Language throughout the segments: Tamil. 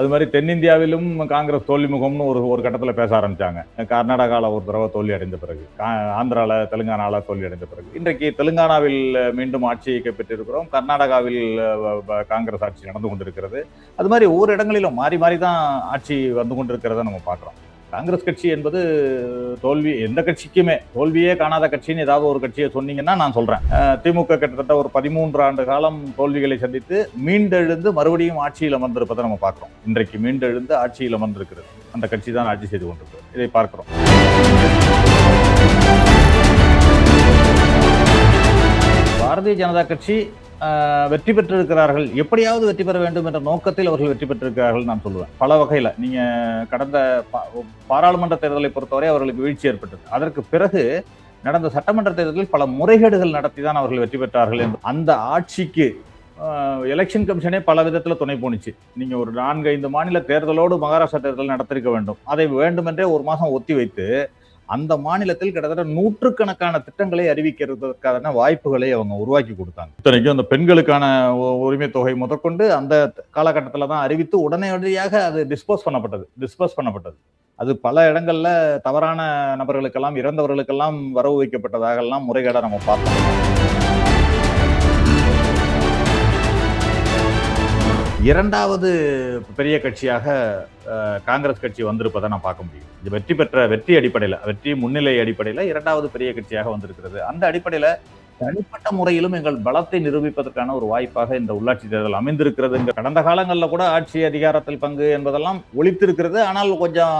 அது மாதிரி தென்னிந்தியாவிலும் காங்கிரஸ் தோல்விமுகம்னு ஒரு ஒரு கட்டத்தில் பேச ஆரம்பித்தாங்க கர்நாடகாவில் ஒரு தடவை தோல்வி அடைந்த பிறகு கா- தெலுங்கானாவில் தோல்வி அடைந்த பிறகு. இன்றைக்கு தெலுங்கானாவில் மீண்டும் ஆட்சியை கைப்பற்றியிருக்கிறோம் கர்நாடகாவில் காங்கிரஸ் ஆட்சி நடந்து கொண்டிருக்கிறது. அது மாதிரி ஒவ்வொரு இடங்களிலும் மாறி மாறி தான் ஆட்சி வந்து கொண்டிருக்கிறத நம்ம பார்க்குறோம். காங்கிரஸ் கட்சி என்பது தோல்வி எந்த கட்சிக்குமே தோல்வியே காணாத கட்சின்னு ஏதாவது ஒரு கட்சியை சொன்னீங்கன்னா நான் சொல்றேன். திமுக கிட்டத்தட்ட ஒரு பதிமூன்று ஆண்டு காலம் தோல்விகளை சந்தித்து மீண்டெழுந்து மறுபடியும் ஆட்சியில் அமர்ந்திருப்பதை நம்ம பார்க்கிறோம். இன்றைக்கு மீண்டெழுந்து ஆட்சியில் அமர்ந்திருக்கிறது. அந்த கட்சி தான் ஆட்சி செய்து கொண்டிருக்கிறது. இதை பார்க்கிறோம். பாரதிய ஜனதா கட்சி வெற்றி பெற்றிருக்கிறார்கள். எப்படியாவது வெற்றி பெற வேண்டும் என்ற நோக்கத்தில் அவர்கள் வெற்றி பெற்றிருக்கிறார்கள் நான் சொல்லுவேன். பல வகையில். நீங்கள் கடந்த பா- பாராளுமன்ற தேர்தலை பொறுத்தவரை அவர்களுக்கு வீழ்ச்சி ஏற்பட்டது. அதற்கு பிறகு நடந்த சட்டமன்ற தேர்தலில் பல முறைகேடுகள் நடத்தி தான் அவர்கள் வெற்றி பெற்றார்கள் என்று. அந்த ஆட்சிக்கு எலெக்ஷன் கமிஷனே பல விதத்தில் துணை போணுச்சு. நீங்கள் ஒரு நான்கு ஐந்து மாநில தேர்தலோடு மகாராஷ்டிரா தேர்தல் நடத்திருக்க வேண்டும். அதை வேண்டுமென்றே ஒரு மாதம் ஒத்தி வைத்து அந்த மாநிலத்தில் கிட்டத்தட்ட நூற்றுக்கணக்கான திட்டங்களை அறிவிக்கிறதுக்கான வாய்ப்புகளை அவங்க உருவாக்கி கொடுத்தாங்க. இத்தனைக்கும் அந்த பெண்களுக்கான உரிமை தொகை முதற்கொண்டு அந்த காலகட்டத்தில் தான் அறிவித்து உடனடியாக அது டிஸ்போஸ் பண்ணப்பட்டது டிஸ்போஸ் பண்ணப்பட்டது. அது பல இடங்கள்ல தவறான நபர்களுக்கெல்லாம் இறந்தவர்களுக்கெல்லாம் வரவு வைக்கப்பட்டதாக எல்லாம் முறைகேட நம்ம பார்த்தோம். இரண்டாவது பெரிய கட்சியாக காங்கிரஸ் கட்சி வந்திருப்பதை நான் பார்க்க முடியும். இது வெற்றி பெற்ற வெற்றி அடிப்படையில் வெற்றி முன்னிலை அடிப்படையில் இரண்டாவது பெரிய கட்சியாக வந்திருக்கிறது. அந்த அடிப்படையில் தனிப்பட்ட முறையிலும் எங்கள் பலத்தை நிரூபிப்பதற்கான ஒரு வாய்ப்பாக இந்த உள்ளாட்சி தேர்தல் அமைந்திருக்கிறது கடந்த காலங்களில் கூட ஆட்சி அதிகாரத்தில் பங்கு என்பதெல்லாம் ஒழித்திருக்கிறது. ஆனால் கொஞ்சம்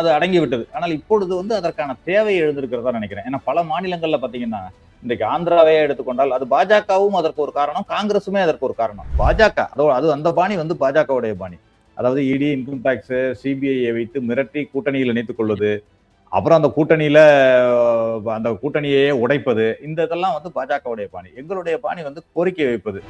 அது அடங்கி விட்டது ஆனால் இப்பொழுது வந்து அதற்கான தேவை எழுந்திருக்கிறதா நினைக்கிறேன். ஏன்னா பல மாநிலங்களில் பார்த்தீங்கன்னா இன்றைக்கு ஆந்திராவையே எடுத்துக்கொண்டால் அது பாஜகவும் அதற்கு ஒரு காரணம் காங்கிரஸுமே அதற்கு ஒரு காரணம். பாஜக அதோட அது அந்த பாணி வந்து பாஜகவுடைய பாணி. அதாவது இடி இன்கம் டேக்ஸ் சிபிஐயை வைத்து மிரட்டி கூட்டணியில் இணைத்துக் கொள்வது அப்புறம் அந்த கூட்டணியில அந்த கூட்டணியையே உடைப்பது இந்த இதெல்லாம் வந்து பாஜகவுடைய பாணி. எங்களுடைய பாணி வந்து கோரிக்கை வைப்பது.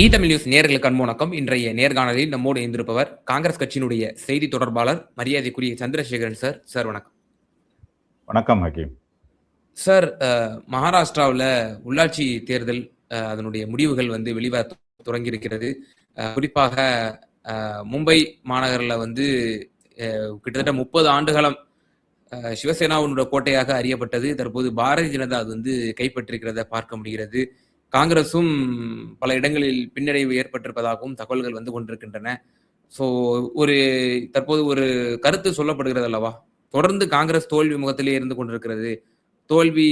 இ தமிழ் நியூஸ் நேர்களுக்கு அன்பு இன்றைய நேர்காணலில் நம்மோடு இணைந்திருப்பவர் காங்கிரஸ் கட்சியினுடைய செய்தி தொடர்பாளர் மரியாதைக்குரிய சந்திரசேகரன் சார். சார் வணக்கம். வணக்கம் ஹக்கீம். சார் மகாராஷ்டிராவுல உள்ளாட்சி தேர்தல் அதனுடைய முடிவுகள் வந்து வெளிவர தொடங்கி இருக்கிறது குறிப்பாக மும்பை மாநகரில் வந்து கிட்டத்தட்ட முப்பது ஆண்டுகாலம் அஹ், சிவசேனாவினுடைய கோட்டையாக அறியப்பட்டது. தற்போது பாரதிய ஜனதா அது வந்து கைப்பற்றிருக்கிறத பார்க்க முடிகிறது. காங்கிரஸும் பல இடங்களில் பின்னடைவு ஏற்பட்டிருப்பதாகவும் தகவல்கள் வந்து கொண்டிருக்கின்றன. ஸோ ஒரு தற்போது ஒரு கருத்து சொல்லப்படுகிறது அல்லவா? தொடர்ந்து காங்கிரஸ் தோல்வி முகத்திலே இருந்து கொண்டிருக்கிறது. தோல்வி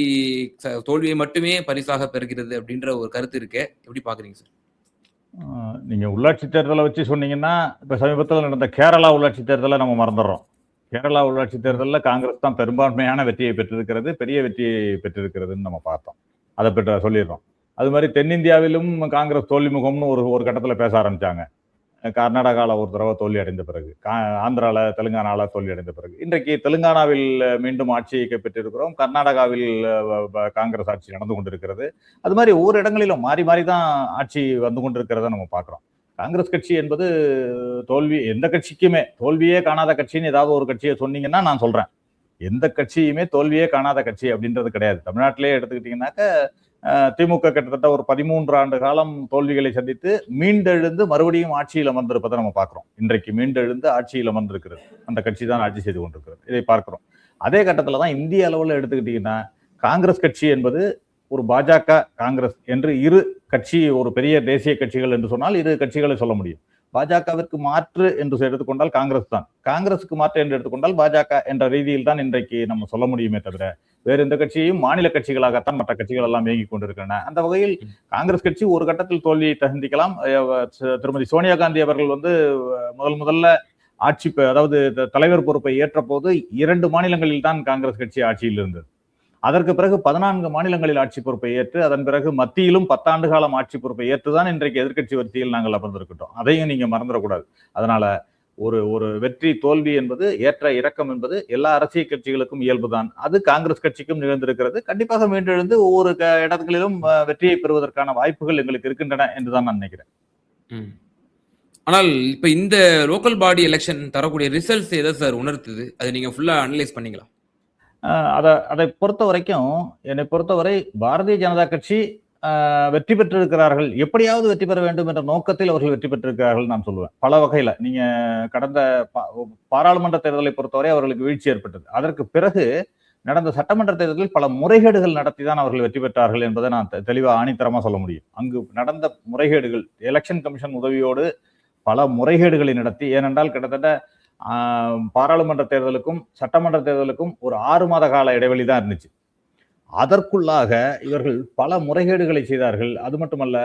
ச- தோல்வியை மட்டுமே பரிசாக பெறுகிறது அப்படின்ற ஒரு கருத்து இருக்கே. எப்படி பாக்குறீங்க சார்? நீங்க உள்ளாட்சி தேர்தலை வச்சு சொன்னீங்கன்னா இப்ப சமீபத்தில் நடந்த கேரளா உள்ளாட்சி தேர்தலை நம்ம மறந்துடுறோம். கேரளா உள்ளாட்சி தேர்தலில் காங்கிரஸ் தான் பெரும்பான்மையான வெற்றியை பெற்றிருக்கிறது பெரிய வெற்றியை பெற்றிருக்கிறதுன்னு நம்ம பார்த்தோம். அதை பெற்ற சொல்லிடுறோம். அது மாதிரி தென்னிந்தியாவிலும் காங்கிரஸ் தோல்வி முகம்னு ஒரு ஒரு கட்டத்தில் பேச ஆரம்பித்தாங்க கர்நாடகாவில் ஒரு தடவை தோல்வி அடைந்த பிறகு கா- ஆந்திராவில் தெலுங்கானாவில் தோல்வி அடைந்த பிறகு. இன்றைக்கு தெலுங்கானாவில் மீண்டும் ஆட்சியை கைப்பற்றியிருக்கிறோம். கர்நாடகாவில் காங்கிரஸ் ஆட்சி நடந்து கொண்டிருக்கிறது. அது மாதிரி ஒவ்வொரு இடங்களிலும் மாறி மாறி தான் ஆட்சி வந்து கொண்டிருக்கிறத நம்ம பார்க்குறோம். காங்கிரஸ் கட்சி என்பது தோல்வி எந்த கட்சிக்குமே தோல்வியே காணாத கட்சின்னு ஏதாவது ஒரு கட்சியை சொன்னீங்கன்னா நான் சொல்கிறேன் எந்த கட்சியுமே தோல்வியே காணாத கட்சி அப்படின்றது கிடையாது. தமிழ்நாட்டிலே எடுத்துக்கிட்டீங்கன்னாக்க திமுக கிட்டத்தட்ட ஒரு பதிமூன்று ஆண்டு காலம் தோல்விகளை சந்தித்து மீண்டெழுந்து மறுபடியும் ஆட்சியில் அமர்ந்திருப்பதை நம்ம பார்க்குறோம். இன்றைக்கு மீண்டெழுந்து ஆட்சியில் அமர்ந்திருக்கிறது. அந்த கட்சி தான் ஆட்சி செய்து கொண்டிருக்கிறது. இதை பார்க்கிறோம். அதே கட்டத்தில் தான் இந்திய அளவில் எடுத்துக்கிட்டிங்கன்னா காங்கிரஸ் கட்சி என்பது ஒரு பாஜக காங்கிரஸ் என்று இரு கட்சி ஒரு பெரிய தேசிய கட்சிகள் என்று சொன்னால் இரு கட்சிகளை சொல்ல முடியும். பாஜகவிற்கு மாற்று என்று எடுத்துக்கொண்டால் காங்கிரஸ் தான். காங்கிரஸுக்கு மாற்று என்று எடுத்துக்கொண்டால் பாஜக என்ற ரீதியில் தான் இன்றைக்கு நம்ம சொல்ல முடியுமே தவிர வேறு எந்த கட்சியையும் மாநில கட்சிகளாகத்தான் மற்ற கட்சிகள் எல்லாம் இயங்கிக் கொண்டிருக்கின்றன. அந்த வகையில் காங்கிரஸ் கட்சி ஒரு கட்டத்தில் தோல்வியை சந்திக்கலாம் அஹ் திருமதி சோனியா காந்தி அவர்கள் வந்து முதல் முதல்ல ஆட்சி அதாவது தலைவர் பொறுப்பை ஏற்ற போது இரண்டு மாநிலங்களில் தான் காங்கிரஸ் கட்சி ஆட்சியில் இருந்தது. அதற்கு பிறகு பதினான்கு மாநிலங்களில் ஆட்சி பொறுப்பை ஏற்று அதன் பிறகு மத்தியிலும் பத்தாண்டு காலம் ஆட்சி பொறுப்பை ஏற்றுதான் இன்றைக்கு எதிர்க்கட்சி வரிசையில் நாங்கள் அமர்ந்திருக்கின்றோம். அதையும் நீங்க மறந்துடக்கூடாது. அதனால ஒரு ஒரு வெற்றி தோல்வி என்பது ஏற்ற இறக்கம் என்பது எல்லா அரசியல் கட்சிகளுக்கும் இயல்புதான். அது காங்கிரஸ் கட்சிக்கும் நிகழ்ந்திருக்கிறது. கண்டிப்பாக மீண்டெழுந்து ஒவ்வொரு இடங்களிலும் வெற்றியை பெறுவதற்கான வாய்ப்புகள் எங்களுக்கு இருக்கின்றன என்றுதான் நான் நினைக்கிறேன். ஆனால் இப்ப இந்த லோக்கல் பாடி எலெக்ஷன் தரக்கூடிய ரிசல்ட்ஸ் எதை சார் உணர்த்துது? அதை நீங்க ஃபுல்லா அனலைஸ் பண்ணீங்களா? அதை அதை பொறுத்த வரைக்கும் என்னை பொறுத்தவரை பாரதிய ஜனதா கட்சி வெற்றி பெற்றிருக்கிறார்கள். எப்படியாவது வெற்றி பெற வேண்டும் என்ற நோக்கத்தில் அவர்கள் வெற்றி பெற்றிருக்கிறார்கள் நான் சொல்லுவேன் பல வகையில. நீங்க கடந்த பா- பாராளுமன்ற தேர்தலை பொறுத்தவரை அவர்களுக்கு வீழ்ச்சி ஏற்பட்டது. அதற்கு பிறகு நடந்த சட்டமன்ற தேர்தலில் பல முறைகேடுகள் நடத்தி தான் அவர்கள் வெற்றி பெற்றார்கள் என்பதை நான் தெ- ஆணித்தரமாக சொல்ல முடியும். அங்கு நடந்த முறைகேடுகள் எலெக்ஷன் கமிஷன் உதவியோடு பல முறைகேடுகளை நடத்தி ஏனென்றால் கிட்டத்தட்ட பாராளுமன்ற தேர்தலுக்கும் சட்டமன்ற தேர்தலுக்கும் ஒரு ஆறு மாத கால இடைவெளி தான் இருந்துச்சு. அதற்குள்ளாக இவர்கள் பல முறைகேடுகளை செய்தார்கள். அது மட்டுமல்ல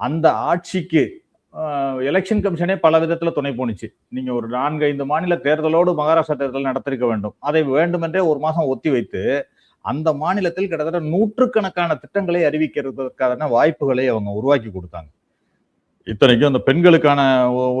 அந்த ஆட்சிக்கு எலெக்ஷன் கமிஷனே பல விதத்தில் துணை போணுச்சு. நீங்கள் ஒரு நான்கு ஐந்து மாநில தேர்தலோடு மகாராஷ்டிரா தேர்தல் நடத்திருக்க வேண்டும். அதை வேண்டுமென்றே ஒரு மாதம் ஒத்தி வைத்து அந்த மாநிலத்தில் கிட்டத்தட்ட நூற்றுக்கணக்கான திட்டங்களை அறிவிக்கிறதுக்கான வாய்ப்புகளை அவங்க உருவாக்கி கொடுத்தாங்க. இத்தனைக்கும் அந்த பெண்களுக்கான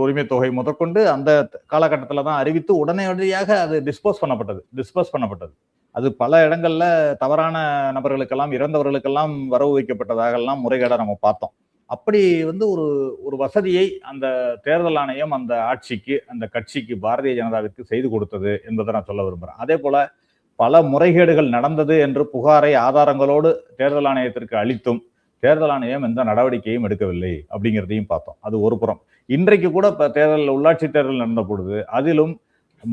உரிமை தொகை முதற்கொண்டு அந்த காலகட்டத்தில் தான் அறிவித்து உடனடியாக அது டிஸ்போஸ் பண்ணப்பட்டது. டிஸ்போஸ் பண்ணப்பட்டது. அது பல இடங்கள்ல தவறான நபர்களுக்கெல்லாம் இறந்தவர்களுக்கெல்லாம் வரவு வைக்கப்பட்டதாக எல்லாம் முறைகேட நம்ம பார்த்தோம். அப்படி வந்து ஒரு ஒரு வசதியை அந்த தேர்தல் ஆணையம் அந்த ஆட்சிக்கு அந்த கட்சிக்கு பாரதிய ஜனதாவிற்கு செய்து கொடுத்தது என்பதை நான் சொல்ல விரும்புகிறேன் அதே போல பல முறைகேடுகள் நடந்தது என்று புகாரை ஆதாரங்களோடு தேர்தல் ஆணையத்திற்கு அளித்தும் தேர்தல் ஆணையம் எந்த நடவடிக்கையும் எடுக்கவில்லை அப்படிங்கிறதையும் பார்த்தோம். அது ஒரு புறம். இன்றைக்கு கூட இப்போ தேர்தல் உள்ளாட்சி தேர்தல் நடந்த பொழுது அதிலும்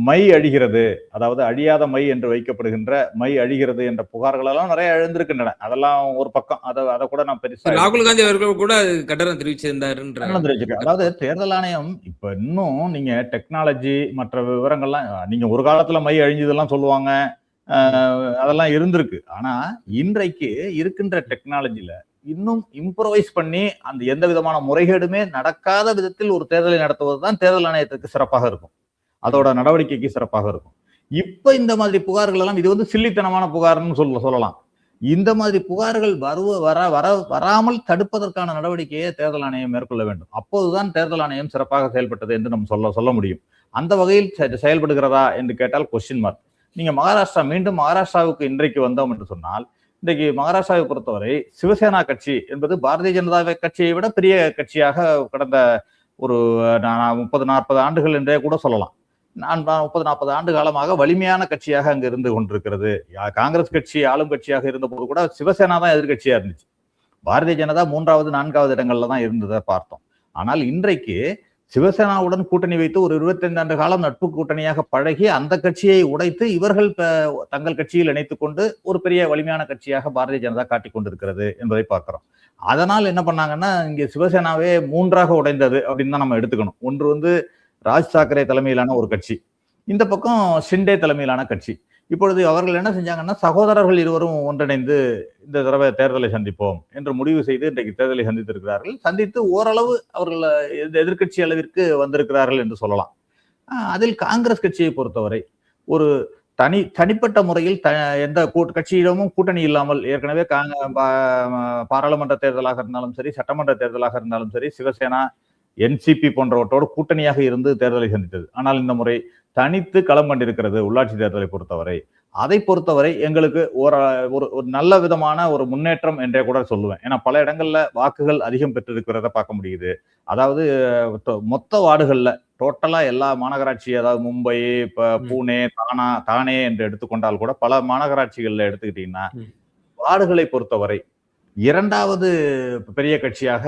மை அழிகிறது அதாவது அழியாத மை என்று வைக்கப்படுகின்ற மை அழிகிறது என்ற புகார்கள் எல்லாம் நிறைய எழுந்திருக்கின்றன. அதெல்லாம் ஒரு பக்கம். அதை அதை கூட நான் பெருசா ராகுல் காந்தி அவர்கள் கூட கண்டனம் தெரிவிச்சிருக்கேன். அதாவது தேர்தல் ஆணையம் இப்ப இன்னும் நீங்க டெக்னாலஜி மற்ற விவரங்கள்லாம் நீங்க ஒரு காலத்துல மை அழிஞ்சதெல்லாம் சொல்லுவாங்க. அதெல்லாம் இருந்திருக்கு. ஆனா இன்றைக்கு இருக்கின்ற டெக்னாலஜில இன்னும் இம்ப்ரவைஸ் பண்ணி அந்த எந்த விதமான முறைகேடுமே நடக்காத விதத்தில் ஒரு தேர்தலை நடத்துவதுதான் தேர்தல் ஆணையத்துக்கு சிறப்பாக இருக்கும். அதோட நடவடிக்கைக்கு சிறப்பாக இருக்கும். இப்ப இந்த மாதிரி புகார்கள் எல்லாம் இது வந்து சில்லித்தனமான புகார்னு சொல்ல சொல்லலாம். இந்த மாதிரி புகார்கள் வருவ வர வர வராமல் தடுப்பதற்கான நடவடிக்கையை தேர்தல் ஆணையம் மேற்கொள்ள வேண்டும். அப்போதுதான் தேர்தல் ஆணையம் சிறப்பாக செயல்பட்டது என்று நம்ம சொல்ல சொல்ல முடியும். அந்த வகையில் செ- செயல்படுகிறதா என்று கேட்டால் கொஸ்டின் மார்க் நீங்க மகாராஷ்டிரா மீண்டும் மகாராஷ்டிராவுக்கு இன்றைக்கு வந்தோம் என்று சொன்னால் இன்றைக்கு மகாராஷ்டிராவை பொறுத்தவரை சிவசேனா கட்சி என்பது பாரதிய ஜனதா கட்சியை விட பெரிய கட்சியாக கடந்த ஒரு நா- முப்பது நாற்பது ஆண்டுகள் என்றே கூட சொல்லலாம். முப்பது நாற்பது ஆண்டு காலமாக வலிமையான கட்சியாக அங்கு இருந்து கொண்டிருக்கிறது. யா- காங்கிரஸ் கட்சி ஆளும் கட்சியாக இருந்தபோது கூட சிவசேனா தான் எதிர்கட்சியா இருந்துச்சு. பாரதிய ஜனதா மூன்றாவது நான்காவது இடங்கள்ல தான் இருந்ததை பார்த்தோம். ஆனால் இன்றைக்கு சிவசேனாவுடன் கூட்டணி வைத்து ஒரு 25 ஆண்டு காலம் நட்பு கூட்டணியாக பழகி அந்த கட்சியை உடைத்து இவர்கள் தங்கள் கட்சியில் இணைத்துக் கொண்டு ஒரு பெரிய வலிமையான கட்சியாக பாரதிய ஜனதா காட்டிக் கொண்டிருக்கிறது என்பதை பார்க்கிறோம். அதனால் என்ன பண்ணாங்கன்னா இங்கே சிவசேனாவே மூன்றாக உடைந்தது அப்படின்னு தான் நம்ம எடுத்துக்கணும். ஒன்று வந்து ராஜ் தாக்கரே தலைமையிலான ஒரு கட்சி. இந்த பக்கம் ஷிண்டே தலைமையிலான கட்சி. இப்பொழுது அவர்கள் என்ன செஞ்சாங்கன்னா சகோதரர்கள் இருவரும் ஒன்றிணைந்து இந்த தடவை தேர்தலை சந்திப்போம் என்று முடிவு செய்து இன்றைக்கு தேர்தலை சந்தித்திருக்கிறார்கள். சந்தித்து ஓரளவு அவர்கள் எதிர்கட்சி எதிர்க்கட்சி அளவிற்கு வந்திருக்கிறார்கள் என்று சொல்லலாம். அதில் காங்கிரஸ் கட்சியை பொறுத்தவரை ஒரு தனி தனிப்பட்ட முறையில் த எந்த கூட்- கட்சியிடமும் கூட்டணி இல்லாமல் ஏற்கனவே காங்க- பாராளுமன்ற தேர்தலாக இருந்தாலும் சரி சட்டமன்ற தேர்தலாக இருந்தாலும் சரி சிவசேனா என்சிபி போன்றவற்றோடு கூட்டணியாக இருந்து தேர்தலை சந்தித்தது ஆனால் இந்த முறை தனித்து களம் கண்டிருக்கிறது உள்ளாட்சி தேர்தலை பொறுத்தவரை அதை பொறுத்தவரை எங்களுக்கு ஒரு ஒரு நல்ல விதமான ஒரு முன்னேற்றம் என்றே கூட சொல்லுவேன் ஏன்னா பல இடங்கள்ல வாக்குகள் அதிகம் பெற்றிருக்கிறத பார்க்க முடியுது அதாவது மொத்த வார்டுகள்ல டோட்டலா எல்லா மாநகராட்சி அதாவது மும்பை இப்ப. பூனே தானா தானே என்று எடுத்துக்கொண்டால் கூட பல மாநகராட்சிகள்ல எடுத்துக்கிட்டீங்கன்னா. வார்டுகளை பொறுத்தவரை இரண்டாவது பெரிய கட்சியாக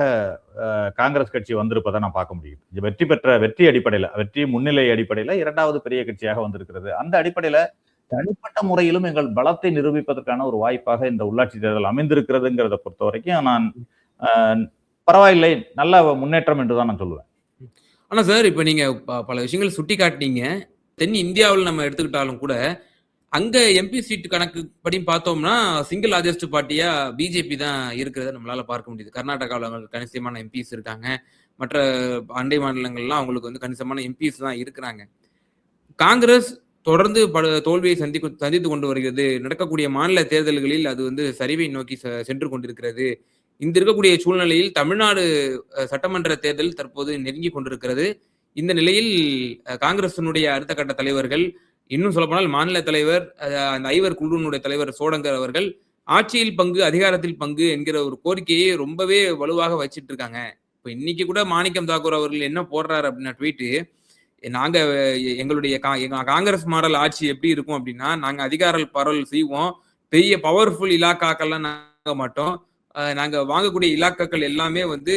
காங்கிரஸ் கட்சி வந்திருப்பதை நான் பார்க்க முடியும். வெற்றி பெற்ற வெற்றி அடிப்படையில வெற்றி முன்னிலை அடிப்படையில இரண்டாவது பெரிய கட்சியாக வந்திருக்கிறது. அந்த அடிப்படையில தனிப்பட்ட முறையிலும் எங்கள் பலத்தை நிரூபிப்பதற்கான ஒரு வாய்ப்பாக இந்த உள்ளாட்சி தேர்தல் அமைந்திருக்கிறதுங்கிறத பொறுத்த வரைக்கும் நான் பரவாயில்லை நல்ல முன்னேற்றம் என்று தான் நான் சொல்லுவேன். ஆனா சார் இப்ப நீங்க ப- பல விஷயங்கள் சுட்டி காட்டினீங்க தென் இந்தியாவில் நம்ம எடுத்துக்கிட்டாலும் கூட அங்க எம்பி சீட் கணக்கு படி பார்த்தோம்னா சிங்கிள் லார்ஜஸ்ட் பார்ட்டியா பிஜேபி தான் இருக்கிறத நம்மளால பார்க்க முடியுது. கர்நாடகாவில் அவங்களுக்கு கணிசமான எம்பிஸ் இருக்காங்க. மற்ற அண்டை மாநிலங்கள்லாம் அவங்களுக்கு வந்து கணிசமான எம்பிஸ் தான் இருக்கிறாங்க. காங்கிரஸ் தொடர்ந்து பல தோல்வியை சந்தி சந்தித்து கொண்டு வருகிறது. நடக்கக்கூடிய மாநில தேர்தல்களில் அது வந்து சரிவை நோக்கி செ- சென்று கொண்டிருக்கிறது. இந்த இருக்கக்கூடிய சூழ்நிலையில் தமிழ்நாடு சட்டமன்ற தேர்தல் தற்போது நெருங்கி கொண்டிருக்கிறது. இந்த நிலையில் காங்கிரசினுடைய அடுத்த கட்ட தலைவர்கள் இன்னும் சொல்லப்போனால் மாநில தலைவர் அந்த ஐவர் குழுனுடைய தலைவர் சோடங்கர் அவர்கள் ஆட்சியில் பங்கு அதிகாரத்தில் பங்கு என்கிற ஒரு கோரிக்கையை ரொம்பவே வலுவாக வச்சிட்டு இருக்காங்க இப்போ இன்னைக்கு கூட மாணிக்கம் தாக்கூர் அவர்கள் என்ன போடுறாரு அப்படின்னா ட்வீட்டு நாங்க எங்களுடைய கா- காங்கிரஸ் மாடல் ஆட்சி எப்படி இருக்கும் அப்படின்னா நாங்க அதிகார பரவல் செய்வோம். பெரிய பவர்ஃபுல் இலாக்காக்கள்லாம் நாங்க மாட்டோம். நாங்கள் நாங்க வாங்கக்கூடிய இலாக்காக்கள் எல்லாமே வந்து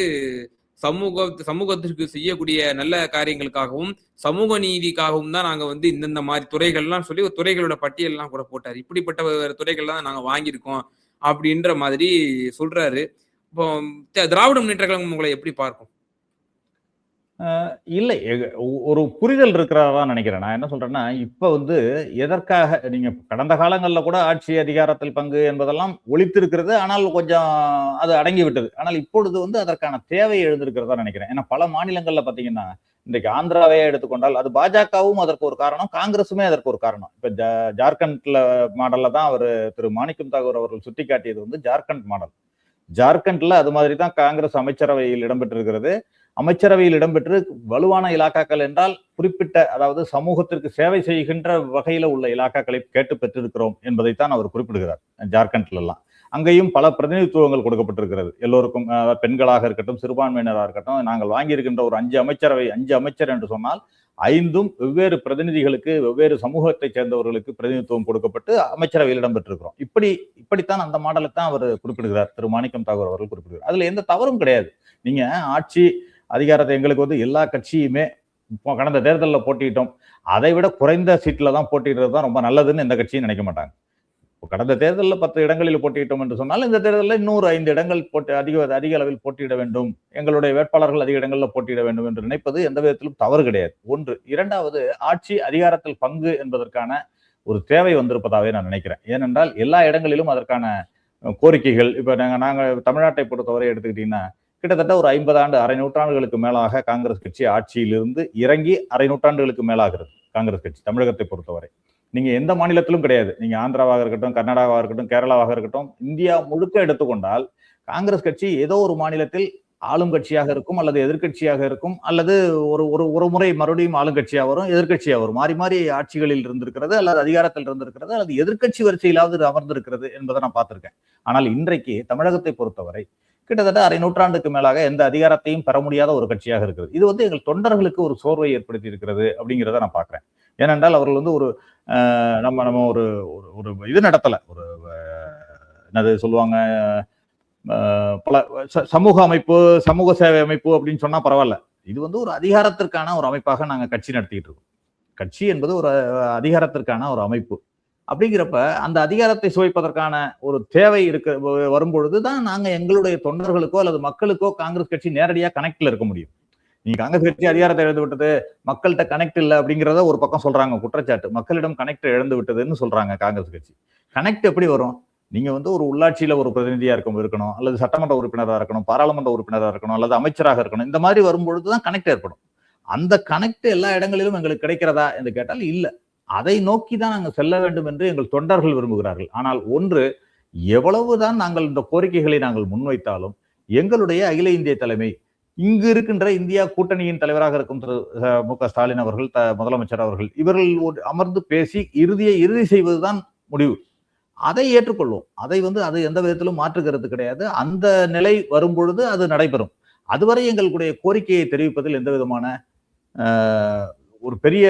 சமூக சமூகத்திற்கு செய்யக்கூடிய நல்ல காரியங்களுக்காகவும் சமூக நீதிக்காகவும் தான் நாங்க வந்து இந்தந்த மாதிரி துறைகள்லாம் சொல்லி ஒரு துறைகளோட பட்டியல்லாம் கூட போட்டார். இப்படிப்பட்ட துறைகள் தான் நாங்க வாங்கியிருக்கோம் அப்படின்ற மாதிரி சொல்றாரு. இப்போ திராவிட முன்னேற்ற கழகம் உங்களை எப்படி பார்க்கும்? இல்லை. ஒரு புரிதல் இருக்கிறதா நினைக்கிறேன். நான் என்ன சொல்றேன்னா இப்ப வந்து எதற்காக நீங்க கடந்த காலங்களில் கூட ஆட்சி அதிகாரத்தில் பங்கு என்பதெல்லாம் ஒழித்திருக்கிறது ஆனால் கொஞ்சம் அது அடங்கி விட்டது ஆனால் இப்பொழுது வந்து அதற்கான தேவை எழுந்திருக்கிறதா நினைக்கிறேன். ஏன்னா பல மாநிலங்கள்ல பாத்தீங்கன்னா இன்றைக்கு ஆந்திராவையே எடுத்துக்கொண்டால் அது பாஜகவும் அதற்கு ஒரு காரணம் காங்கிரஸுமே அதற்கு ஒரு காரணம். இப்ப ஜா- ஜார்க்கண்ட்ல மாடல்ல தான் அவர் திரு. மாணிக்கம் தாகூர் அவர்கள் சுட்டிக்காட்டியது வந்து ஜார்க்கண்ட் மாடல். ஜார்க்கண்ட்ல அது மாதிரி தான் காங்கிரஸ் அமைச்சரவையில் இடம்பெற்றிருக்கிறது. அமைச்சரவையில் இடம்பெற்று வலுவான இலாக்காக்கள் என்றால் குறிப்பிட்ட அதாவது சமூகத்திற்கு சேவை செய்கின்ற வகையில உள்ள இலாக்காக்களை கேட்டு பெற்றிருக்கிறோம் என்பதைத்தான் அவர் குறிப்பிடுகிறார் ஜார்க்கண்ட்ல எல்லாம் அங்கேயும் பல பிரதிநிதித்துவங்கள் கொடுக்கப்பட்டிருக்கிறது. எல்லோருக்கும் பெண்களாக இருக்கட்டும் சிறுபான்மையினராக இருக்கட்டும் நாங்கள் வாங்கியிருக்கின்ற ஒரு அஞ்சு அமைச்சரவை அஞ்சு அமைச்சர் என்று சொன்னால் ஐந்தும் வெவ்வேறு பிரதிநிதிகளுக்கு வெவ்வேறு சமூகத்தை சேர்ந்தவர்களுக்கு பிரதிநிதித்துவம் கொடுக்கப்பட்டு அமைச்சரவையில் இடம்பெற்றிருக்கிறோம். இப்படி இப்படித்தான் அந்த மாடலை தான் அவர் குறிப்பிடுகிறார். திரு. மாணிக்கம் தாகூர் அவர்கள் குறிப்பிடுகிறார். அதுல எந்த தவறும் கிடையாது. நீங்க ஆட்சி அதிகாரத்தை எங்களுக்கு வந்து எல்லா கட்சியுமே இப்போ கடந்த தேர்தலில் போட்டியிட்டோம். அதை விட குறைந்த சீட்டில் தான் போட்டிடுறது தான் ரொம்ப நல்லதுன்னு எந்த கட்சியும் நினைக்க மாட்டாங்க. இப்போ கடந்த தேர்தலில் பத்து இடங்களில் போட்டியிட்டோம் என்று சொன்னால் இந்த தேர்தலில் இன்னொரு ஐந்து இடங்கள் போட்டி அதிக அதிக அளவில் போட்டியிட வேண்டும். எங்களுடைய வேட்பாளர்கள் அதிக இடங்களில் போட்டியிட வேண்டும் என்று நினைப்பது எந்த விதத்திலும் தவறு கிடையாது. ஒன்று. இரண்டாவது ஆட்சி அதிகாரத்தில் பங்கு என்பதற்கான ஒரு தேவை வந்திருப்பதாகவே நான் நினைக்கிறேன். ஏனென்றால் எல்லா இடங்களிலும் அதற்கான கோரிக்கைகள் இப்போ நாங்கள் நாங்கள் தமிழ்நாட்டை பொறுத்தவரை எடுத்துக்கிட்டீங்கன்னா கிட்டத்தட்ட ஒரு ஐம்பது ஆண்டு அரை நூற்றாண்டுகளுக்கு மேலாக காங்கிரஸ் கட்சி ஆட்சியிலிருந்து இறங்கி அரை நூற்றாண்டுகளுக்கு மேலாகிறது காங்கிரஸ் கட்சி தமிழகத்தை பொறுத்தவரை. நீங்க எந்த மாநிலத்திலும் கிடையாது. நீங்க ஆந்திராவாக இருக்கட்டும் கர்நாடகாவாக இருக்கட்டும் கேரளாவாக இருக்கட்டும் இந்தியா முழுக்க எடுத்துக்கொண்டால் காங்கிரஸ் கட்சி ஏதோ ஒரு மாநிலத்தில் ஆளும் கட்சியாக இருக்கும் அல்லது எதிர்க்கட்சியாக இருக்கும் அல்லது ஒரு ஒரு ஒரு முறை மறுபடியும் ஆளுங்கட்சியாக வரும் எதிர்கட்சியாக வரும். மாறி மாறி ஆட்சிகளில் இருந்திருக்கிறது அல்லது அதிகாரத்தில் இருந்திருக்கிறது அல்லது எதிர்க்கட்சி வரிசையிலாவது அமர்ந்திருக்கிறது என்பதை நான் பார்த்திருக்கேன். ஆனால் இன்றைக்கு தமிழகத்தை பொறுத்தவரை கிட்டத்தட்ட அரை நூற்றாண்டுக்கு மேலாக எந்த அதிகாரத்தையும் பெற முடியாத ஒரு கட்சியாக இருக்குது. இது வந்து எங்கள் தொண்டர்களுக்கு ஒரு சோர்வை ஏற்படுத்தி இருக்கிறது அப்படிங்கிறத நான் பார்க்குறேன். ஏனென்றால் அவர்கள் வந்து ஒரு நம்ம நம்ம ஒரு ஒரு- ஒரு இது நடத்தலை. ஒரு என்னது சொல்லுவாங்க பல ச- சமூக அமைப்பு சமூக சேவை அமைப்பு அப்படின்னு சொன்னால் பரவாயில்ல. இது வந்து ஒரு அதிகாரத்திற்கான ஒரு அமைப்பாக நாங்கள் கட்சி நடத்திக்கிட்டு இருக்கோம். கட்சி என்பது ஒரு அதிகாரத்திற்கான ஒரு அமைப்பு. அப்படிங்கிறப்ப அந்த அதிகாரத்தை சுவைப்பதற்கான ஒரு தேவை இருக்க வரும்பொழுது தான் நாங்கள் எங்களுடைய தொண்டர்களுக்கோ அல்லது மக்களுக்கோ காங்கிரஸ் கட்சி நேரடியாக கனெக்ட்ல இருக்க முடியும். நீங்க காங்கிரஸ் கட்சி அதிகாரத்தை இழந்து விட்டது மக்கள்கிட்ட கனெக்ட் இல்லை அப்படிங்கிறத ஒரு பக்கம் சொல்றாங்க குற்றச்சாட்டு. மக்களிடம் கனெக்ட் இழந்து விட்டதுன்னு சொல்றாங்க காங்கிரஸ் கட்சி. கனெக்ட் எப்படி வரும்? நீங்க வந்து ஒரு உள்ளாட்சியில ஒரு பிரதிநிதியா இருக்கும் இருக்கணும். அல்லது சட்டமன்ற உறுப்பினராக இருக்கணும் பாராளுமன்ற உறுப்பினராக இருக்கணும் அல்லது அமைச்சராக இருக்கணும். இந்த மாதிரி வரும்பொழுது தான் கனெக்ட் ஏற்படும். அந்த கனெக்ட் எல்லா இடங்களிலும் எங்களுக்கு கிடைக்கிறதா என்று கேட்டால் இல்லை. அதை நோக்கி தான் நாங்கள் செல்ல வேண்டும் என்று எங்கள் தொண்டர்கள் விரும்புகிறார்கள். ஆனால் ஒன்று எவ்வளவுதான் நாங்கள் இந்த கோரிக்கைகளை நாங்கள் முன்வைத்தாலும் எங்களுடைய அகில இந்திய தலைமை இங்கு இருக்கின்ற இந்தியா கூட்டணியின் தலைவராக இருக்கும் திரு மு க ஸ்டாலின் அவர்கள் த- முதலமைச்சர் அவர்கள் இவர்கள் அமர்ந்து பேசி இறுதியை இறுதி செய்வதுதான் முடிவு. அதை ஏற்றுக்கொள்வோம். அதை வந்து அது எந்த விதத்திலும் மாற்றுகிறது கிடையாது. அந்த நிலை வரும்பொழுது அது நடைபெறும். அதுவரை எங்களுடைய கோரிக்கையை தெரிவிப்பதில் எந்த விதமான ஒரு பெரிய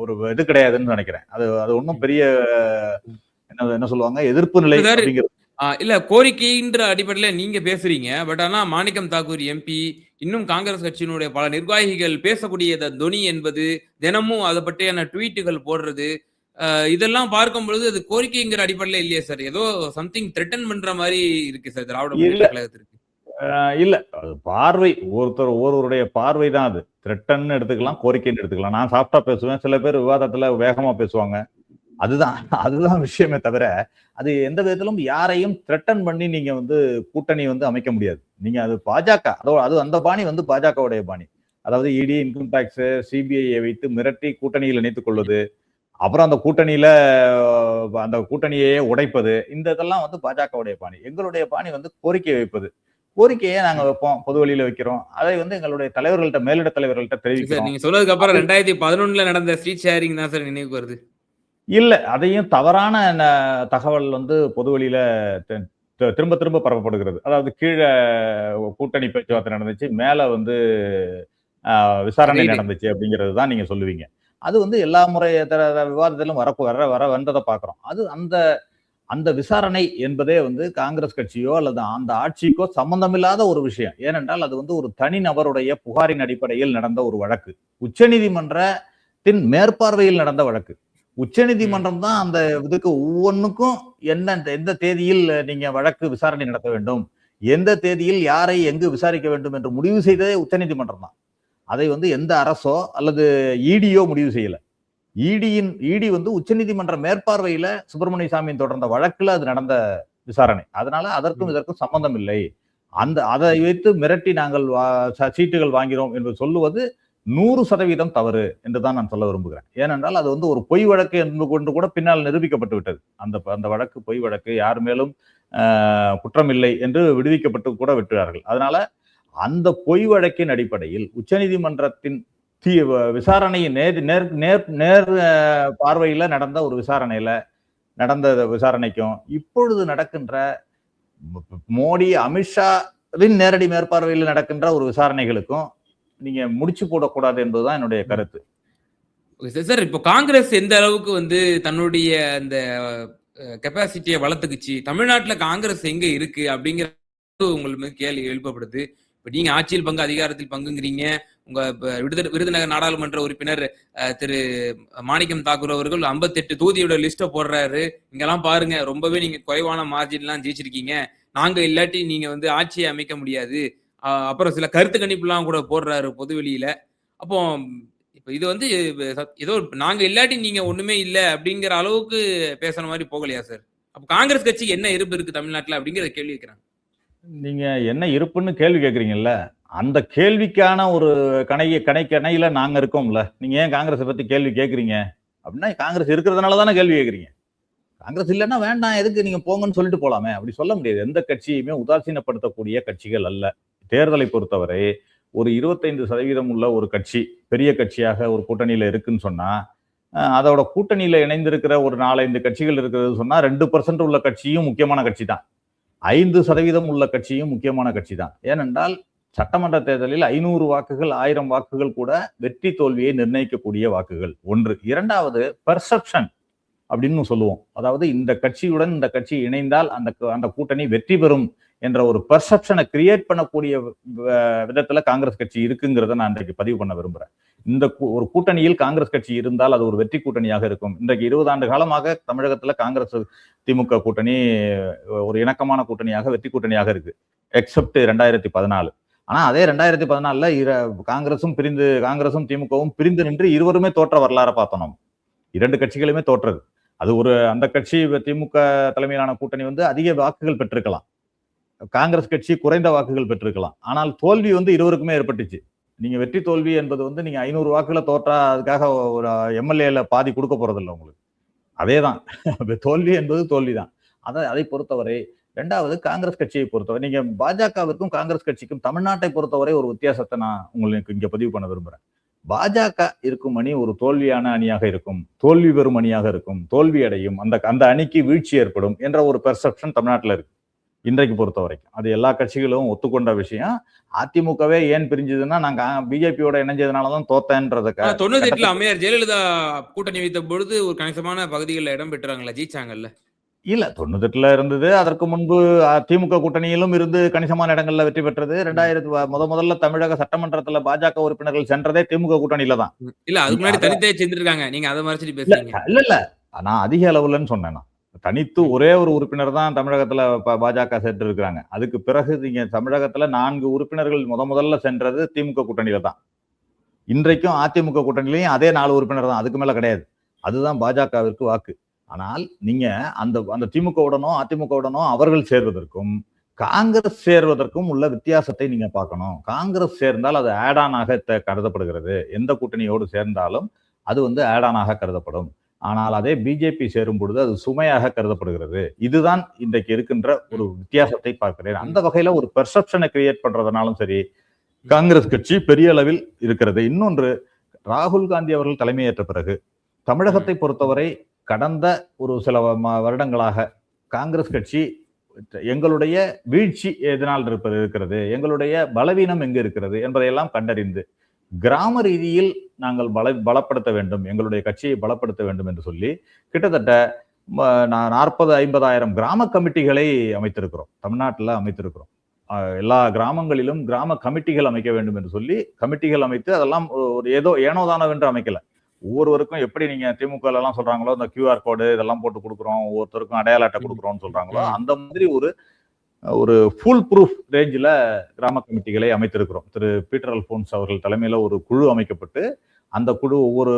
ஒரு இது கிடையாதுன்னு நினைக்கிறேன். அது அது ஒன்றும் பெரிய என்ன என்ன சொல்லுவாங்க எதிர்ப்பு நிலை அப்படிங்கிறது. இல்ல கோரிக்கைன்ற அடிப்படையில நீங்க பேசுறீங்க. பட் ஆனா மாணிக்கம் தாக்கூர் எம்பி இன்னும் காங்கிரஸ் கட்சியினுடைய பல நிர்வாகிகள் பேசக்கூடிய தொனி என்பது தினமும் அதை பற்றியான ட்வீட்டுகள் போடுறது இதெல்லாம் பார்க்கும் பொழுது அது கோரிக்கைங்கிற அடிப்படையில இல்லையே சார். ஏதோ சம்திங் த்ரெட்டன் பண்ற மாதிரி இருக்கு சார் திராவிட. கழகத்திற்கு. இல்ல. அது பார்வை ஒருத்தர் ஒருவருடைய பார்வை தான் அது. த்ரெட்டன்னு எடுத்துக்கலாம் கோரிக்கைன்னு எடுத்துக்கலாம். நான் சாஃப்டா பேசுவேன். சில பேர் விவாதத்துல வேகமா பேசுவாங்க. அதுதான் அதுதான் விஷயமே தவிர அது எந்த விதத்திலும் யாரையும் த்ரெட்டன் பண்ணி நீங்க வந்து கூட்டணி வந்து அமைக்க முடியாது. நீங்க அது பாஜக அதோ அது அந்த பாணி வந்து பாஜகவுடைய பாணி. அதாவது இடி இன்கம் டாக்ஸ் சிபிஐயை வைத்து மிரட்டி கூட்டணியில் இணைத்துக் கொள்வது அப்புறம் அந்த கூட்டணியில அந்த கூட்டணியையே உடைப்பது இந்த இதெல்லாம் வந்து பாஜகவுடைய பாணி. எங்களுடைய பாணி வந்து கோரிக்கை வைப்பது. கோரிக்கையை நாங்க வைப்போம் பொது வழியில வைக்கிறோம். அதை வந்து எங்களுடைய தலைவர்கள்ட்ட மேலிட தலைவர்கள்ட்ட தெரிவிக்கிறோம். நீங்க சொன்னதுக்கு அப்புறம் ரெண்டாயிரத்தி பதினொன்னுல நடந்த ஸ்ட்ரீட் ஷேரிங் தான் சார் நினைவுக்கு வருது. இல்ல அதையும் தவறான தகவல் வந்து பொது தி- திரும்ப திரும்ப பரப்பப்படுகிறது. அதாவது கீழே கூட்டணி பேச்சுவார்த்தை நடந்துச்சு மேல வந்து ஆஹ், விசாரணை. நடந்துச்சு அப்படிங்கிறது தான் நீங்க சொல்லுவீங்க. அது வந்து எல்லா முறை விவாதத்திலும் வர வர வர வந்ததை பார்க்குறோம். அது அந்த அந்த விசாரணை என்பதே வந்து காங்கிரஸ் கட்சியோ அல்லது அந்த ஆட்சிக்கோ சம்பந்தமில்லாத ஒரு விஷயம். ஏனென்றால் அது வந்து ஒரு தனிநபருடைய புகாரின் அடிப்படையில் நடந்த ஒரு வழக்கு. உச்சநீதிமன்றத்தின் மேற்பார்வையில் நடந்த வழக்கு. உச்சநீதிமன்றம் தான் அந்த இதுக்கு ஒவ்வொன்றுக்கும் என்ன எந்த தேதியில் நீங்க வழக்கு விசாரணை நடத்த வேண்டும்? எந்த தேதியில் யாரை எங்கு விசாரிக்க வேண்டும் என்று முடிவு செய்ததே உச்சநீதிமன்றம் தான். அதை வந்து எந்த அரசோ அல்லது இடியோ முடிவு செய்யலை. இடியின் இடி வந்து உச்சநீதிமன்ற மேற்பார்வையில சுப்பிரமணிய சாமியின் தொடர்ந்த வழக்குல அது நடந்த விசாரணை. அதனால அதற்கும் இதற்கும் சம்பந்தம் இல்லை அந்த அதை வைத்து மிரட்டி நாங்கள் சீட்டுகள் வாங்கிறோம் என்று சொல்லுவது நூறு சதவீதம் தவறு என்று தான் நான் சொல்ல விரும்புகிறேன். ஏனென்றால் அது வந்து ஒரு பொய் வழக்கு என்று கொண்டு கூட பின்னால் நிரூபிக்கப்பட்டு விட்டது. அந்த அந்த வழக்கு பொய் வழக்கு யார் மேலும் குற்றமில்லை என்று விடுவிக்கப்பட்டு கூட விட்டார்கள் அதனால அந்த பொய் வழக்கின் அடிப்படையில் உச்சநீதிமன்றத்தின் விசாரணையின் நேர் நேர் நேர் நேர் பார்வையில நடந்த ஒரு விசாரணையில நடந்த விசாரணைக்கும் இப்பொழுது நடக்கின்ற மோடி அமித்ஷாவின் நேரடி மேற்பார்வையில் நடக்கின்ற ஒரு விசாரணைகளுக்கும் நீங்க முடிச்சு போடக்கூடாது என்பதுதான் என்னுடைய கருத்து. சார். இப்போ காங்கிரஸ் எந்த அளவுக்கு வந்து தன்னுடைய அந்த கெப்பாசிட்டியை வளர்த்துக்குச்சு? தமிழ்நாட்டுல காங்கிரஸ் எங்க இருக்கு? அப்படிங்கிற உங்களுக்கு கேள்வி எழுப்பப்படுது. இப்ப நீங்க ஆட்சியில் பங்கு அதிகாரத்தில் பங்குங்கிறீங்க. உங்க விருது விருதுநகர் நாடாளுமன்ற உறுப்பினர் திரு மாணிக்கம் தாக்கூர் அவர்கள் 58 தொகுதியோட லிஸ்ட போடுறாரு. இங்கெல்லாம் பாருங்க ரொம்பவே நீங்க குறைவான மார்ஜின்லாம் ஜெயிச்சிருக்கீங்க. நாங்க இல்லாட்டி நீங்க வந்து ஆட்சியை அமைக்க முடியாது. அப்புறம் சில கருத்து கணிப்புலாம் கூட போடுறாரு பொதுவெளியில அப்போ இப்போ இது வந்து ஏதோ நாங்க இல்லாட்டி நீங்க ஒண்ணுமே இல்லை அப்படிங்கிற அளவுக்கு பேசுற மாதிரி போகலையா சார் அப்போ காங்கிரஸ் கட்சிக்கு என்ன இருப்பு இருக்கு தமிழ்நாட்டில் அப்படிங்கிற கேள்வி கேட்குறாங்க நீங்க என்ன இருப்புன்னு கேள்வி கேட்குறீங்கல்ல அந்த கேள்விக்கான ஒரு கணை கணை கணையில நாங்க இருக்கோம்ல. நீங்க ஏன் காங்கிரஸை பத்தி கேள்வி கேட்குறீங்க அப்படின்னா காங்கிரஸ் இருக்கிறதுனால தானே கேள்வி கேட்குறீங்க காங்கிரஸ் இல்லைன்னா வேண்டாம் எதுக்கு நீங்க போங்கன்னு சொல்லிட்டு போலாமே? அப்படி சொல்ல முடியாது. எந்த கட்சியுமே உதாசீனப்படுத்தக்கூடிய கட்சிகள் அல்ல. தேர்தலை பொறுத்தவரை ஒரு இருபத்தைந்து சதவீதம் உள்ள ஒரு கட்சி பெரிய கட்சியாக ஒரு கூட்டணியில இருக்குன்னு சொன்னா அதோட கூட்டணியில இணைந்திருக்கிற ஒரு நாலஞ்சு கட்சிகள் இருக்கிறது சொன்னா ரெண்டு பர்சன்ட் உள்ள கட்சியும் முக்கியமான கட்சி தான் ஐந்து சதவீதம் உள்ள கட்சியும் முக்கியமான கட்சி தான் ஏனென்றால் சட்டமன்ற தேர்தலில் ஐநூறு வாக்குகள் ஆயிரம் வாக்குகள் கூட வெற்றி தோல்வியை நிர்ணயிக்கக்கூடிய வாக்குகள். ஒன்று. இரண்டாவது பெர்செப்ஷன் அப்படின்னு சொல்லுவோம். அதாவது இந்த கட்சியுடன் இந்த கட்சி இணைந்தால் அந்த அந்த கூட்டணி வெற்றி பெறும் என்ற ஒரு பெர்செப்ஷனை கிரியேட் பண்ணக்கூடிய விதத்துல காங்கிரஸ் கட்சி இருக்குங்கிறத நான் இன்றைக்கு பதிவு பண்ண விரும்புறேன். இந்த கூ- ஒரு கூட்டணியில் காங்கிரஸ் கட்சி இருந்தால் அது ஒரு வெற்றி கூட்டணியாக இருக்கும். இன்றைக்கு இருபது ஆண்டு காலமாக தமிழகத்துல காங்கிரஸ் திமுக கூட்டணி ஒரு இணக்கமான கூட்டணியாக வெற்றி கூட்டணியாக இருக்கு. எக்ஸப்ட் ரெண்டாயிரத்தி பதினாலு. ஆனா அதே ரெண்டாயிரத்தி பதினாலுல இரு காங்கிரசும் பிரிந்து காங்கிரசும் திமுகவும் பிரிந்து நின்று இருவருமே தோற்ற வரலாறு பார்த்தோம் நம்ம இரண்டு கட்சிகளுமே தோற்றது. அது ஒரு அந்த கட்சி திமுக தலைமையிலான கூட்டணி வந்து அதிக வாக்குகள் பெற்றிருக்கலாம். காங்கிரஸ் கட்சி குறைந்த வாக்குகள் பெற்றிருக்கலாம். ஆனால் தோல்வி வந்து இருவருக்குமே ஏற்பட்டுச்சு. நீங்க வெற்றி தோல்வி என்பது வந்து நீங்க ஐநூறு வாக்குல தோற்றா அதுக்காக ஒரு எம்எல்ஏல பாதி கொடுக்க போறதில்ல உங்களுக்கு. அதே தான் தோல்வி என்பது தோல்வி தான் அதை அதை பொறுத்தவரை ரெண்டாவது காங்கிரஸ் கட்சியை பொறுத்தவரை நீங்க பாஜகவிற்கும் காங்கிரஸ் கட்சிக்கும் தமிழ்நாட்டை பொறுத்தவரை ஒரு வித்தியாசத்தை நான் உங்களுக்கு இங்க பதிவு பண்ண விரும்புறேன். பாஜக இருக்கும் அணி ஒரு தோல்வியான அணியாக இருக்கும் தோல்வி பெறும் அணியாக இருக்கும் தோல்வி அடையும் அந்த அந்த அணிக்கு வீழ்ச்சி ஏற்படும் என்ற ஒரு பெர்செப்ஷன் தமிழ்நாட்டில் இருக்கு. இன்றைக்கு பொறுத்த வரைக்கும் அது எல்லா கட்சிகளும் ஒத்துக்கொண்ட விஷயம். அதிமுகவே ஏன் பிரிஞ்சதுன்னா நாங்க பிஜேபியோட இணைஞ்சதுனாலதான் தோத்தேன்றதுக்கு தொண்ணூத்தி எட்டுல அம்மையார் ஜெயலலிதா கூட்டணி வைத்த பொழுது ஒரு கணிசமான பகுதிகளில் இடம் பெற்றாங்கல்ல ஜெயிச்சாங்கல்ல? இல்ல தொண்ணூத்தெட்டுல இருந்தது. அதற்கு முன்பு திமுக கூட்டணியிலும் இருந்து கணிசமான இடங்கள்ல வெற்றி பெற்றது. ரெண்டாயிரத்து முத முதல்ல தமிழக சட்டமன்றத்துல பாஜக உறுப்பினர்கள் சென்றதே திமுக கூட்டணியில தான். இல்ல அதுக்கு முன்னாடி அத- தனித்தே செஞ்சிருக்காங்க. நீங்க அதை மறைச்சிட்டு பேசுறீங்க. இல்ல இல்ல. நான் அதிக அளவுலன்னு சொன்னேன். தனித்து ஒரே ஒரு உறுப்பினர் தான் தமிழகத்துல பாஜக சென்று இருக்கிறாங்க அதுக்கு பிறகு நீங்க தமிழகத்துல நான்கு உறுப்பினர்கள் முத முதல்ல சென்றது திமுக கூட்டணியில தான். இன்றைக்கும் அதிமுக கூட்டணியிலையும் அதே நாலு உறுப்பினர் தான். அதுக்கு மேல கிடையாது. அதுதான் பாஜகவிற்கு வாக்கு. ஆனால் நீங்க அந்த அந்த திமுகவுடனோ அதிமுகவுடனோ அவர்கள் சேர்வதற்கும் காங்கிரஸ் சேர்வதற்கும் உள்ள வித்தியாசத்தை நீங்க பார்க்கணும். காங்கிரஸ் சேர்ந்தால் அது ஆடானாக கருதப்படுகிறது. எந்த கூட்டணியோடு சேர்ந்தாலும் அது வந்து ஆடானாக கருதப்படும். ஆனால் அதே பிஜேபி சேரும் பொழுது அது சுமையாக கருதப்படுகிறது. இதுதான் இன்றைக்கு இருக்கின்ற ஒரு வித்தியாசத்தை பார்க்கிறேன். அந்த வகையில ஒரு பெர்செப்ஷனை கிரியேட் பண்றதுனாலும் சரி காங்கிரஸ் கட்சி பெரிய அளவில் இருக்கிறது. இன்னொன்று ராகுல் காந்தி அவர்கள் தலைமையேற்ற பிறகு தமிழகத்தை பொறுத்தவரை கடந்த ஒரு சில வருடங்களாக காங்கிரஸ் கட்சி எங்களுடைய வீழ்ச்சி எதனால் இருப்பது இருக்கிறது? எங்களுடைய பலவீனம் எங்கு இருக்கிறது? என்பதையெல்லாம் கண்டறிந்து கிராம ரீதியில் நாங்கள் பல பலப்படுத்த வேண்டும் எங்களுடைய கட்சியை பலப்படுத்த வேண்டும் என்று சொல்லி கிட்டத்தட்ட நாற்பது ஐம்பதாயிரம் கிராம கமிட்டிகளை அமைத்திருக்கிறோம். தமிழ்நாட்டில் அமைத்திருக்கிறோம். எல்லா கிராமங்களிலும் கிராம கமிட்டிகள் அமைக்க வேண்டும் என்று சொல்லி கமிட்டிகள் அமைத்து அதெல்லாம் ஒரு ஏதோ ஏனோதானவென்று அமைக்கலை. ஒவ்வொருவருக்கும் எப்படி நீங்க திமுக எல்லாம் சொல்றாங்களோ இந்த கியூஆர் கோடு இதெல்லாம் போட்டு கொடுக்குறோம் ஒவ்வொருத்தருக்கும் அடையாள அட்டை கொடுக்குறோம்னு சொல்றாங்களோ. அந்த மாதிரி ஒரு ஒரு ஃபுல் ப்ரூஃப் ரேஞ்சில் கிராம கமிட்டிகளை அமைத்திருக்கிறோம். திரு. பீட்டர் அல்போன்ஸ் அவர்கள் தலைமையில ஒரு குழு அமைக்கப்பட்டு அந்த குழு ஒவ்வொரு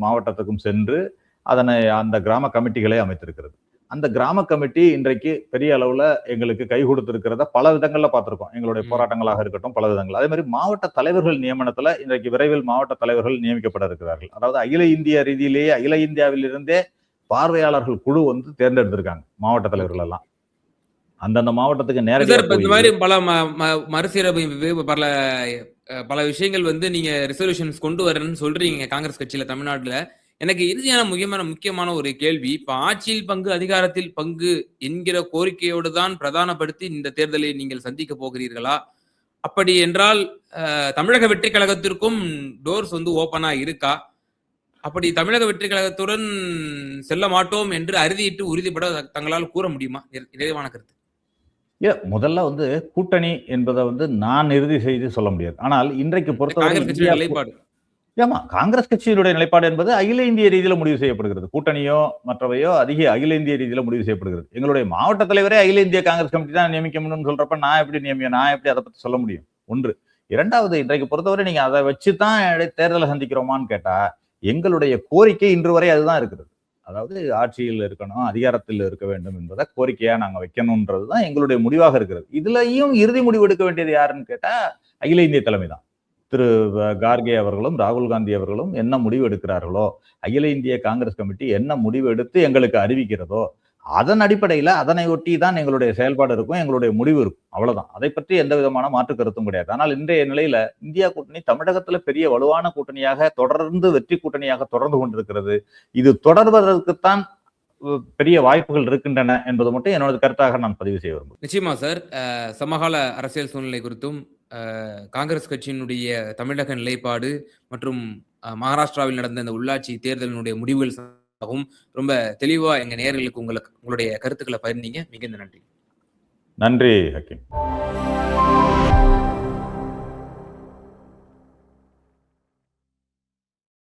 மாவட்டத்துக்கும் சென்று அதனை அந்த கிராம கமிட்டிகளை அமைத்திருக்கிறது. அந்த கிராம கமிட்டி இன்றைக்கு பெரிய அளவுல எங்களுக்கு கை கொடுத்திருக்கிறத பல விதங்கள்ல பார்த்திருக்கோம். எங்களுடைய. போராட்டங்களாக இருக்கட்டும் பல விதங்கள் அதே மாதிரி மாவட்ட தலைவர்கள் நியமனத்துல இன்றைக்கு விரைவில் மாவட்ட தலைவர்கள் நியமிக்கப்பட இருக்கிறார்கள். அதாவது அகில இந்திய ரீதியிலேயே அகில இந்தியாவில் இருந்தே பார்வையாளர்கள் குழு வந்து தேர்ந்தெடுத்திருக்காங்க மாவட்ட தலைவர்கள் எல்லாம். அந்தந்த மாவட்டத்துக்கு நேரடியாக இந்த மாதிரி பல மறுசீரமைப்பு பல பல விஷயங்கள் வந்து நீங்க ரெசல்யூஷன்ஸ் கொண்டு வரேன்னு சொல்றீங்க காங்கிரஸ் கட்சியில தமிழ்நாட்டுல. எனக்கு இறுதியான முக்கியமான முக்கியமான ஒரு கேள்வி. இப்ப ஆட்சியில் பங்கு அதிகாரத்தில் பங்கு என்கிற கோரிக்கையோடு தான் பிரதானப்படுத்தி இந்த தேர்தலை நீங்கள் சந்திக்க போகிறீர்களா? அப்படி என்றால் தமிழக வெற்றி கழகத்திற்கும் டோர்ஸ் வந்து ஓபனா இருக்கா? அப்படி தமிழக வெற்றி கழகத்துடன் செல்ல மாட்டோம் என்று அறுதியிட்டு உறுதிப்பட தங்களால் கூற முடியுமா? நிறை- நிறைவான கருத்து. ஏ, முதல்ல வந்து கூட்டணி என்பதை வந்து நான் இறுதி செய்து சொல்ல முடியாது. ஆனால் இன்றைக்கு பொறுத்தவரை நிலைப்பாடு. ஏமா காங்கிரஸ் கட்சியினுடைய நிலைப்பாடு என்பது அகில இந்திய ரீதியில முடிவு செய்யப்படுகிறது. கூட்டணியோ மற்றவையோ அதிக அகில இந்திய ரீதியில முடிவு செய்யப்படுகிறது. எங்களுடைய மாவட்ட தலைவரே அகில இந்திய காங்கிரஸ் கமிட்டி தான் நியமிக்கணும்னு சொல்றப்ப நான் எப்படி நியமிக்க நான் எப்படி அதை பத்தி சொல்ல முடியும்? ஒன்று இரண்டாவது இன்றைக்கு பொறுத்தவரை நீங்க அதை வச்சு தான் தேர்தலை சந்திக்கிறோமான்னு கேட்டா எங்களுடைய கோரிக்கை இன்று வரை அதுதான் இருக்கிறது. அதாவது ஆட்சியில் இருக்கணும் அதிகாரத்தில் இருக்க வேண்டும் என்பதை கோரிக்கையா நாங்க வைக்கணும்ன்றது தான் எங்களுடைய முடிவாக இருக்கிறது. இதுலயும் இறுதி முடிவு எடுக்க வேண்டியது யாருன்னு கேட்டா அகில இந்திய தலைமை தான். திரு கார்கே அவர்களும் ராகுல் காந்தி அவர்களும் என்ன முடிவு எடுக்கிறார்களோ அகில இந்திய காங்கிரஸ் கமிட்டி என்ன முடிவு எடுத்து எங்களுக்கு அறிவிக்கிறதோ அதன் அடிப்படையில் அதனை ஒட்டி தான் எங்களுடைய செயல்பாடு இருக்கும் எங்களுடைய முடிவு இருக்கும். அவ்வளவுதான். அதை பற்றி எந்த விதமான மாற்று கருத்தும் கிடையாது. ஆனால் இன்றைய நிலையில இந்தியா கூட்டணி தமிழகத்துல பெரிய வலுவான கூட்டணியாக தொடர்ந்து வெற்றி கூட்டணியாக தொடர்ந்து கொண்டிருக்கிறது. இது தொடர்வதற்குத்தான் பெரிய வாய்ப்புகள் இருக்கின்றன என்பது மட்டும் என்னோட கருத்தாக நான் பதிவு செய்ய விரும்புகிறேன். நிச்சயமா சார். சமகால அரசியல் சூழ்நிலை குறித்தும் காங்கிரஸ் கட்சியினுடைய தமிழக நிலைப்பாடு மற்றும் மகாராஷ்டிராவில் நடந்த இந்த உள்ளாட்சி தேர்தலினுடைய முடிவுகள் சார்பாகவும் ரொம்ப தெளிவா எங்க நேயர்களுக்கு உங்களுக்கு உங்களுடைய கருத்துக்களை பகிர்ந்தீங்க. மிகுந்த நன்றி. நன்றி ஹக்கீம்.